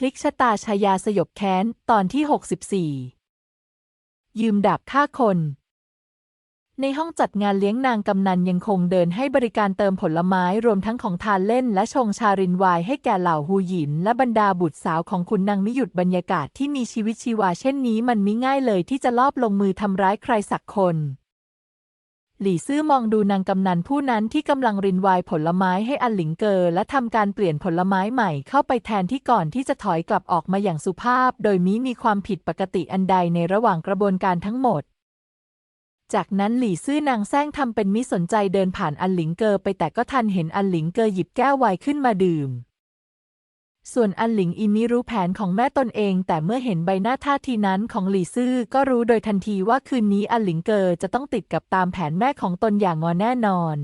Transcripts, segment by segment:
พลิกชะตาชายาสยบแค้น ตอนที่ 64 ยืมดาบฆ่าคน ในห้องจัดงานเลี้ยงนางกำนันยังคงเดินให้บริการเติมผลไม้รวมทั้งของทานเล่นและชงชารินไวน์ให้แก่เหล่าฮูหยิน และบรรดาบุตรสาวของคุณนางมิหยุดบรรยากาศที่มีชีวิตชีวาเช่นนี้มันมิง่ายเลยที่จะลอบลงมือทำร้ายใครสักคน หลี่ซื่อมองดูนางกำนันผู้นั้นที่กำลังรินวน์ผลไม้ให้อันหลิงเกอและทำการเปลี่ยนผลไม้ใหม่เข้าไปแทนที่ก่อนที่จะถอยกลับออกมาอย่างสุภาพ โดยมิมีความผิดปกติอันใดในระหว่างกระบวนการทั้งหมด จากนั้นหลี่ซื่อนางแซงทำเป็นมิสนใจเดินผ่านอันหลิงเกอไปแต่ก็ทันเห็นอันหลิงเกอหยิบแก้วไวน์ขึ้นมาดื่ม ส่วนอันหลิงอินมิรู้แผนของแม่ตนเอง แต่เมื่อเห็นใบหน้าท่าทีนั้นของหลี่ซื่อก็รู้โดยทันทีว่าคืนนี้อันหลิงเกอจะต้องติดกับตามแผนแม่ของตนอย่างงอแน่นอน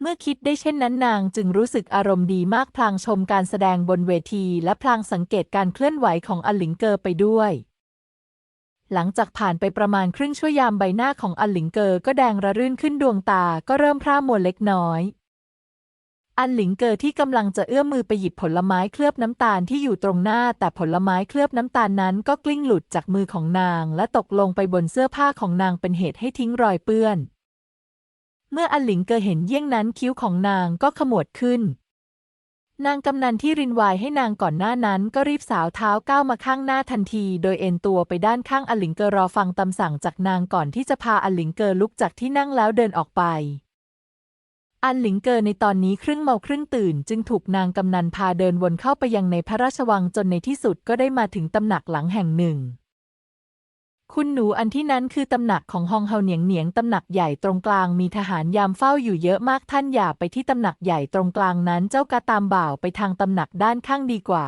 เมื่อคิดได้เช่นนั้นนางจึงรู้สึกอารมณ์ดีมากพลางชมการแสดงบนเวที และพลางสังเกตการเคลื่อนไหวของอันหลิงเกอไปด้วย หลังจากผ่านไปประมาณครึ่งชั่วยามใบหน้าของอันหลิงเกอก็แดงระรื่นขึ้นดวงตาก็เริ่มพร่ามัวเล็กน้อย อันหลิงเกอที่กำลังจะเอื้อมมือไปหยิบผลไม้เคลือบน้ำตาลที่อยู่ตรงหน้า แต่ผลไม้เคลือบน้ำตาลนั้นก็กลิ้งหลุดจากมือของนาง และตกลงไปบนเสื้อผ้าของนางเป็นเหตุให้ทิ้งรอยเปื้อน เมื่ออันหลิงเกอเห็นเยี่ยงนั้นคิ้วของนางก็ขมวดขึ้น นางกำนันที่รินวน์ให้นางก่อนหน้านั้นก็รีบสาวเท้าก้าวมาข้างหน้าทันที โดยเอ็นตัวไปด้านข้างอันหลิงเกอรอฟังตำสั่งจากนางก่อนที่จะพาอันหลิงเกอลุกจากที่นั่งแล้วเดินออกไป อันหลิงเกอในตอนนี้ครึ่งเมาครึ่งตื่น จึงถูกนางกำนันพาเดินวนเข้าไปยังในพระราชวังจนในที่สุดก็ได้มาถึงตำหนักหลังแห่งหนึ่ง คุณหนูอันที่นั้นคือตำหนักของฮองเฮาเหนียงเหนียงตำหนักใหญ่ตรงกลางมีทหารยามเฝ้าอยู่เยอะมากท่านอย่าไปที่ตำหนักใหญ่ตรงกลางนั้นเจ้ากาตามบ่าวไปทางตำหนักด้านข้างดีกว่า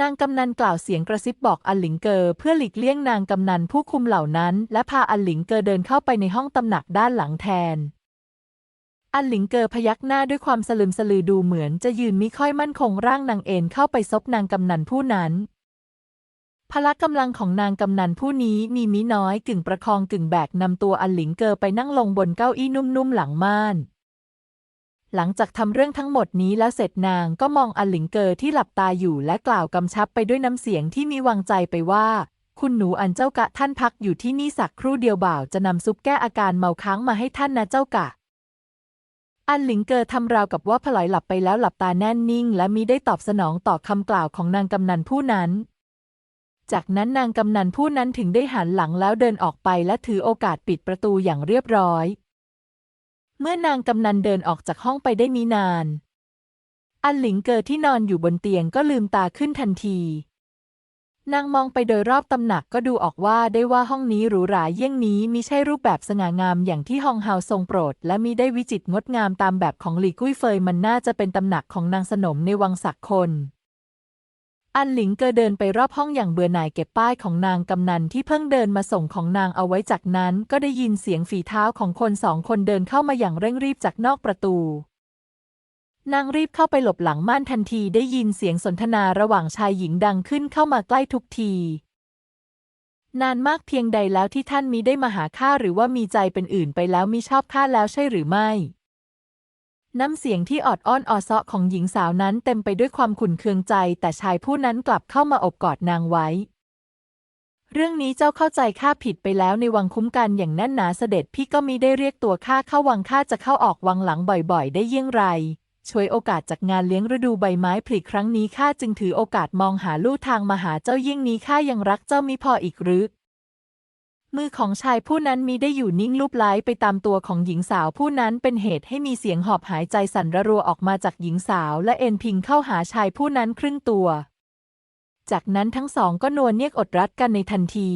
นางกำนันกล่าวเสียงกระซิบบอกอันหลิงเกอเพื่อหลีกเลี่ยงนางกำนันผู้คุมเหล่านั้น และพาอันหลิงเกอเดินเข้าไปในห้องตำหนักด้านหลังแทน อันหลิงเกอพยักหน้าด้วยความสลึมสลือดูเหมือนจะยืนมิค่อยมั่นคงร่างนางเอ็นเข้าไปซบนางกำนันผู้นั้น พละกำลังของนางกำนันผู้นี้มีมิน้อยกึ่งประคองกึ่งแบกนำตัวอันหลิงเกอไปนั่งลงบนเก้าอี้นุ่มๆหลังม่านหลังจากทำเรื่องทั้งหมดนี้แล้วเสร็จนางก็มองอันหลิงเกอที่หลับตาอยู่และกล่าวกำชับไปด้วยน้ำเสียงที่มีวังใจไปว่า คุณหนูอันเจ้ากะท่านพักอยู่ที่นี่สักครู่เดียวบ่าวจะนำซุปแก้อาการเมาค้างมาให้ท่านนะเจ้ากะ อันหลิงเกอทำราวกับว่าพลอยหลับไปแล้วหลับตาแน่นนิ่ง และมิได้ตอบสนองต่อคำกล่าวของนางกำนันผู้นั้น จากนั้นนางกำนันผู้นั้นถึงได้หันหลังแล้วเดินออกไปและถือโอกาสปิดประตูอย่างเรียบร้อย เมื่อนางกำนันเดินออกจากห้องไปได้มีนาน อันหลิงเกอที่นอนอยู่บนเตียงก็ลืมตาขึ้นทันที นางมองไปโดยรอบตำหนักก็ดูออกว่าได้ว่าห้องนี้หรูหราเยี่ยงนี้มิใช่รูปแบบสง่างามอย่างที่ฮองเฮาทรงโปรด และมิได้วิจิตรงดงามตามแบบของหลี่กุ้ยเฟยมันน่าจะเป็นตำหนักของนางสนมในวังศักคน อันหลิงเกอเดินไปรอบห้องอย่างเบื่อหน่ายเก็บป้ายของนางกำนันที่เพิ่งเดินมาส่งของนางเอาไว้จากนั้น ก็ได้ยินเสียงฝีเท้าของคนสองคนเดินเข้ามาอย่างเร่งรีบจากนอกประตู นางรีบเข้าไปหลบหลังม่านทันทีได้ยินเสียงสนทนาระหว่างชายหญิงดังขึ้นเข้ามาใกล้ทุกที นานมากเพียงใดแล้วที่ท่านมิได้มาหาข้าหรือว่ามีใจเป็นอื่นไปแล้วมิชอบข้าแล้วใช่หรือไม่ น้ำเสียงที่ออดอ้อนออเซาะของหญิงสาวนั้นเต็มไปด้วยความขุ่นเคืองใจ แต่ชายผู้นั้นกลับเข้ามาอบกอดนางไว้ เรื่องนี้เจ้าเข้าใจข้าผิดไปแล้วในวังคุ้มกันอย่างแน่นหนาเสด็จพี่ก็มิได้เรียกตัวข้าเข้าวังข้าจะเข้าออกวังหลังบ่อยๆ ได้เยี่ยงไร ช่วยโอกาสจากงานเลี้ยงฤดูใบไม้ผลิครั้งนี้ข้าจึงถือโอกาสมองหาลู่ทางมาหาเจ้ายี่งนี้ข้ายังรักเจ้ามิพออีกหรือ มือของชายผู้นั้นมีได้อยู่นิ่งลูบไล้ไปตามตัวของหญิงสาวผู้นั้นเป็นเหตุให้มีเสียงหอบหายใจสั่นระรัวออกมาจากหญิงสาวและเอ็นพิงเข้าหาชายผู้นั้นครึ่งตัว จากนั้นทั้งสองก็นวลเนียกอดรัดกันในทันที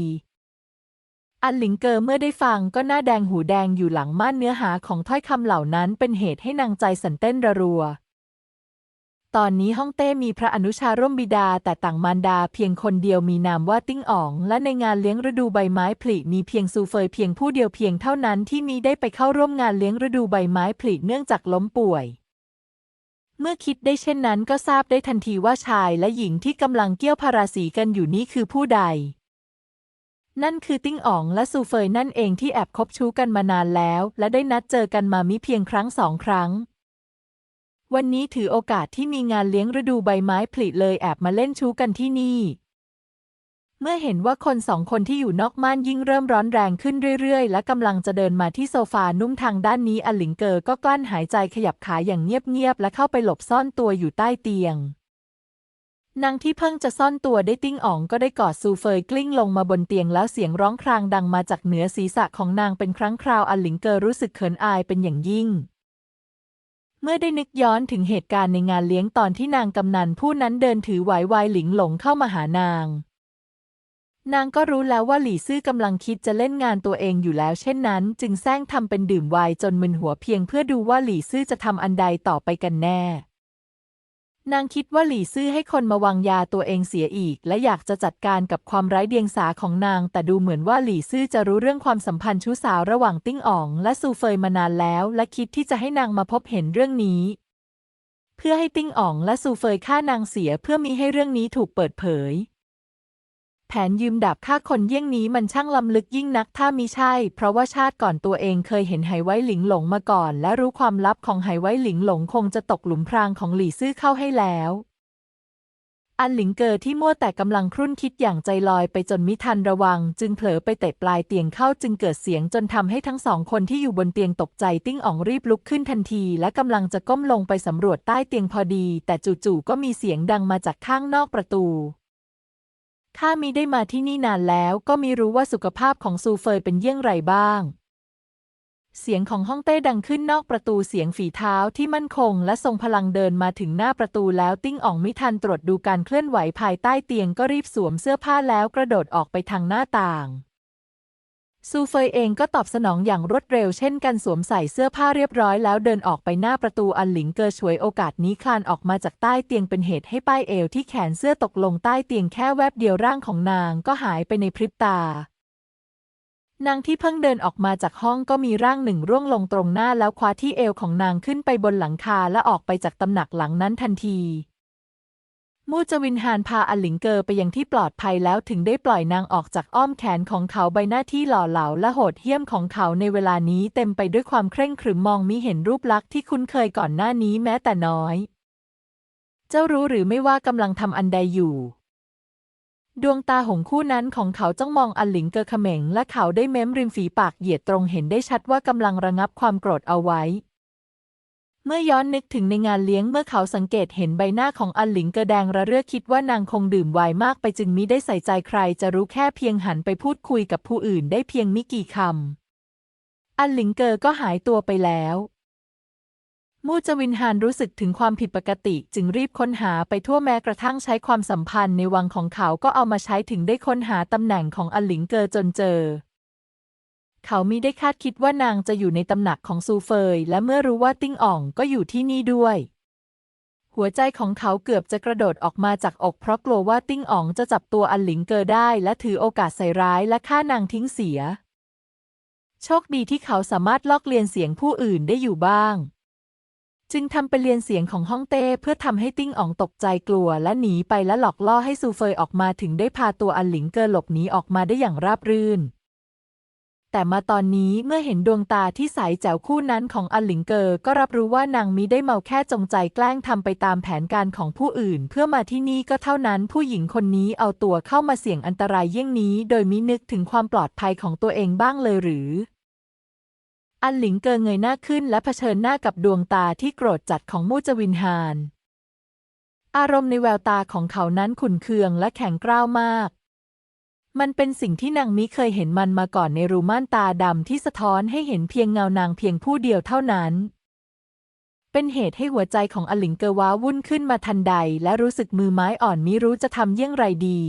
อันหลิงเกอเมื่อได้ฟังก็หน้าแดงหูแดงอยู่หลังม่านเนื้อหาของถ้อยคำเหล่านั้นเป็นเหตุให้นางใจสั่นเต้นระรัว ตอนนี้ฮ่องเต้มีพระอนุชาร่วมบิดาแต่ต่างมารดาเพียงคนเดียวมีนามว่าติ้งอ๋อง และในงานเลี้ยงฤดูใบไม้ผลิมีเพียงซูเฟยเพียงผู้เดียวเพียงเท่านั้นที่มีได้ไปเข้าร่วมงานเลี้ยงฤดูใบไม้ผลิเนื่องจากล้มป่วยเมื่อคิดได้เช่นนั้นก็ทราบได้ทันทีว่าชายและหญิงที่กำลังเกี่ยวพาราสีกันอยู่นี้คือผู้ใด นั่นคือติ้งอ๋องและซูเฟยนั่นเองที่แอบคบชู้กันมานานแล้ว และได้นัดเจอกันมามิเพียงครั้งสองครั้ง วันนี้ถือโอกาสที่มีงานเลี้ยงฤดูใบไม้ผลิเลยแอบมาเล่นชู้กันที่นี่ เมื่อเห็นว่าคนสองคนที่อยู่นอกม่านยิ่งเริ่มร้อนแรงขึ้นเรื่อยๆ และกำลังจะเดินมาที่โซฟานุ่มทางด้านนี้อลิงเกอร์ก็กลั้นหายใจขยับขาอย่างเงียบๆและเข้าไปหลบซ่อนตัวอยู่ใต้เตียง นางที่เพิ่งจะซ่อนตัวได้ติ้งอ๋องก็ได้กอดซูเฟยกลิ้งลงมาบนเตียงแล้วเสียงร้องครางดังมาจากเหนือศีรษะของนางเป็นครั้งคราวอลิงเกอร์รู้สึกเขินอายเป็นอย่างยิ่ง เมื่อได้นึกย้อนถึงเหตุการณ์ในงานเลี้ยงตอนที่นางกำนันผู้นั้นเดินถือไหววหลิงหลงเข้ามาหานาง นางก็รู้แล้วว่าหลี่ซื่อกำลังคิดจะเล่นงานตัวเองอยู่แล้ว เช่นนั้น จึงแซงทำเป็นดื่มไวน์จนมึนหัวเพียงเพื่อดูว่าหลี่ซื่อจะทำอันใดต่อไปกันแน่ นางคิดว่าหลี่ซื่อให้คนมาวางยาตัวเองเสียอีก และอยากจะจัดการกับความไร้เดียงสาของนาง แต่ดูเหมือนว่าหลี่ซื่อจะรู้เรื่องความสัมพันธ์ชู้สาวระหว่างติ้งอ๋อง และซูเฟยมานานแล้ว และคิดที่จะให้นางมาพบเห็นเรื่องนี้ เพื่อให้ติ้งอ๋อง และซูเฟยฆ่านางเสียเพื่อมีให้เรื่องนี้ถูกเปิดเผย แผนยืมดาบฆ่าคนเยี่ยงนี้มันช่างล้ำลึกยิ่งนักถ้ามิใช่ เพราะว่าชาติก่อนตัวเองเคยเห็นไหไว้หลิงหลงมาก่อน และรู้ความลับของไหไว้หลิงหลงคงจะตกหลุมพรางของหลี่ซื่อเข้าให้แล้วอันหลิงเกอที่มั่วแต่กำลังครุ่นคิดอย่างใจลอยไปจนมิทันระวัง จึงเผลอไปเตะปลายเตียงเข้าจึงเกิดเสียงจนทำให้ทั้งสองคนที่อยู่บนเตียงตกใจติ้งอ๋องรีบลุกขึ้นทันที และกำลังจะก้มลงไปสำรวจใต้เตียงพอดี แต่จู่ๆก็มีเสียงดังมาจากข้างนอกประตู ถ้ามิได้มาที่นี่นานแล้วก็มิรู้ว่าสุขภาพของซูเฟยเป็นเยี่ยงไรบ้าง เสียงของห้องเต้ดังขึ้นนอกประตูเสียงฝีเท้าที่มั่นคง และทรงพลังเดินมาถึงหน้าประตูแล้วติ้งอ่องมิทันตรวจดูการเคลื่อนไหวภายใต้เตียงก็รีบสวมเสื้อผ้าแล้วกระโดดออกไปทางหน้าต่าง ซูเฟยเองก็ตอบสนองอย่างรวดเร็วเช่นกันสวมใส่เสื้อผ้าเรียบร้อยแล้วเดินออกไปหน้าประตูอันหลิงเกอฉวยโอกาสนี้คลานออกมาจากใต้เตียงเป็นเหตุให้ป้ายเอวที่แขนเสื้อตกลงใต้เตียงแค่แวบเดียวร่างของนางก็หายไปในพริบตานางที่เพิ่งเดินออกมาจากห้องก็มีร่างหนึ่งร่วงลงตรงหน้าแล้วคว้าที่เอวของนางขึ้นไปบนหลังคาและออกไปจากตำหนักหลังนั้นทันที มู่จวินฮานพาอันหลิงเกอไปยังที่ปลอดภัยแล้วถึงได้ปล่อยนางออกจากอ้อมแขนของเขาใบหน้าที่หล่อเหลาและโหดเหี้ยมของเขาในเวลานี้เต็มไปด้วยความเคร่งขรึมมองมิเห็นรูปลักษณ์ที่คุ้นเคยก่อนหน้านี้แม้แต่น้อย เจ้ารู้หรือไม่ว่ากำลังทำอันใดอยู่ ดวงตาหงคู่นั้นของเขาจ้องมองอันหลิงเกอเขม็งและเขาได้เม้มริมฝีปากเหยียดตรงเห็นได้ชัดว่ากำลังระงับความโกรธเอาไว้ เมื่อย้อนนึกถึงในงานเลี้ยงเมื่อเขาสังเกตเห็นใบหน้าของอันหลิงเกอแดงระเรื่อคิดว่านางคงดื่มไวน์มากไปจึงมิได้ใส่ใจใครจะรู้แค่เพียงหันไปพูดคุยกับผู้อื่นได้เพียงไมิกี่คำ อันหลิงเกอก็หายตัวไปแล้วมูจวินฮานรู้สึกถึงความผิดปกติจึงรีบค้นหาไปทั่วแม้กระทั่งใช้ความสัมพันธ์ในวังของเขาก็เอามาใช้ถึงได้ค้นหาตำแหน่งของอันหลิงเกอจนเจอ เขามิได้คาดคิดว่านางจะอยู่ในตำหนักของซูเฟย และเมื่อรู้ว่าติ้งอ่องก็อยู่ที่นี่ด้วย หัวใจของเขาเกือบจะกระโดดออกมาจากอก เพราะกลัวว่าติ้งอ๋องจะจับตัวอันหลิงเกอได้ และถือโอกาสใส่ร้ายและฆ่านางทิ้งเสีย โชคดีที่เขาสามารถลอกเลียนเสียงผู้อื่นได้อยู่บ้าง จึงทำเป็นเรียนเสียงของฮ่องเต้เพื่อทำให้ติ้งอ๋องตกใจกลัว และหนีไปและหลอกล่อให้ซูเฟยออกมาถึงได้พาตัวอันหลิงเกอหลบหนีออกมาได้อย่างราบรื่น แต่มาตอนนี้เมื่อเห็นดวงตาที่ใสแจ๋วคู่นั้นของอันหลิงเกอก็รับรู้ว่านางมิได้เมาแค่จงใจแกล้งทำไปตามแผนการของผู้อื่น เพื่อมาที่นี่ก็เท่านั้นผู้หญิงคนนี้เอาตัวเข้ามาเสี่ยงอันตรายเยี่ยงนี้ โดยมินึกถึงความปลอดภัยของตัวเองบ้างเลยหรือ อันหลิงเกอเงยหน้าขึ้นและเผชิญหน้ากับดวงตาที่โกรธจัดของมู่จวินฮานอารมณ์ในแววตาของเขานั้นขุ่นเคืองและแข็งกร้าวมาก มันเป็นสิ่งที่นางมิเคยเห็นมันมาก่อนในรูม่านตาดำที่สะท้อนให้เห็นเพียงเงานางเพียงผู้เดียวเท่านั้น เป็นเหตุให้หัวใจของอลิงเกอว้าวุ่นขึ้นมาทันใด และรู้สึกมือไม้อ่อนมิรู้จะทำเยี่ยงไรดี